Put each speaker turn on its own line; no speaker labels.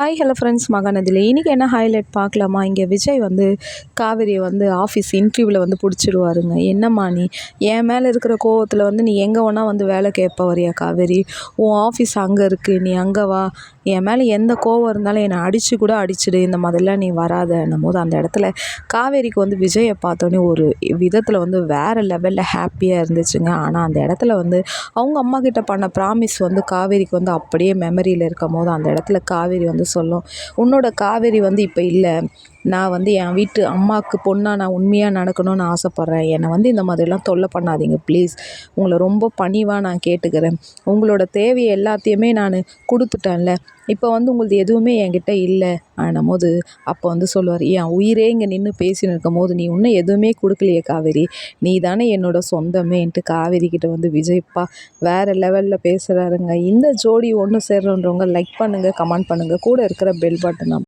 Hi hello friends மகாநதியில் இன்றைக்கி என்ன highlight பார்க்கலாமா? இங்கே விஜய் வந்து காவேரியை வந்து ஆஃபீஸ் இன்டர்வியூவில் வந்து பிடிச்சிடுவாருங்க. என்னம்மா நீ? என் மேலே இருக்கிற கோவத்தில் வந்து நீ எங்கே வேணால் வந்து வேலை கேட்ப வரியா காவேரி? உன் ஆஃபீஸ் அங்கே இருக்குது நீ அங்கே வா. என் மேலே எந்த கோவம் இருந்தாலும் என்னை அடித்து கூட அடிச்சிடு. இந்த மாதிரிலாம் நீ வராதன்னும் போது அந்த இடத்துல காவேரிக்கு வந்து விஜயை பார்த்தோன்னே ஒரு விதத்தில் வந்து வேறு லெவலில் ஹாப்பியாக இருந்துச்சுங்க. ஆனால் அந்த இடத்துல வந்து அவங்க அம்மா கிட்ட பண்ண ப்ராமிஸ் வந்து காவேரிக்கு வந்து அப்படியே மெமரியில் இருக்கும் போது அந்த இடத்துல காவேரி வந்து சொல்லும் உன்னோட காவேரி வந்து இப்போ இல்லை. நான் வந்து என் வீட்டு அம்மாவுக்கு பொண்ணாக நான் உண்மையாக நடக்கணும்னு ஆசைப்பட்றேன். என்னை வந்து இந்த மாதிரிலாம் தொல்லை பண்ணாதீங்க ப்ளீஸ் உங்களை ரொம்ப பணிவாக நான் கேட்டுக்கிறேன். உங்களோட தேவையை எல்லாத்தையுமே நான் கொடுத்துட்டேன்ல. இப்போ வந்து உங்களது எதுவுமே என்கிட்ட இல்லை. ஆனும் போது அப்போ வந்து சொல்லுவார் என் உயிரே இங்கே நின்று பேசின்னு இருக்கும் போது நீ இன்னும் எதுவுமே கொடுக்கலையே காவேரி. நீ தானே என்னோட சொந்தமேன்ட்டு காவேரி கிட்ட வந்து விஜய்ப்பா வேறு லெவலில் பேசுகிறாருங்க இந்த ஜோடி ஒன்று சேர்றன்றவங்க லைக் பண்ணுங்கள் கமெண்ட் பண்ணுங்கள் கூட இருக்கிற பெல் பட்டனை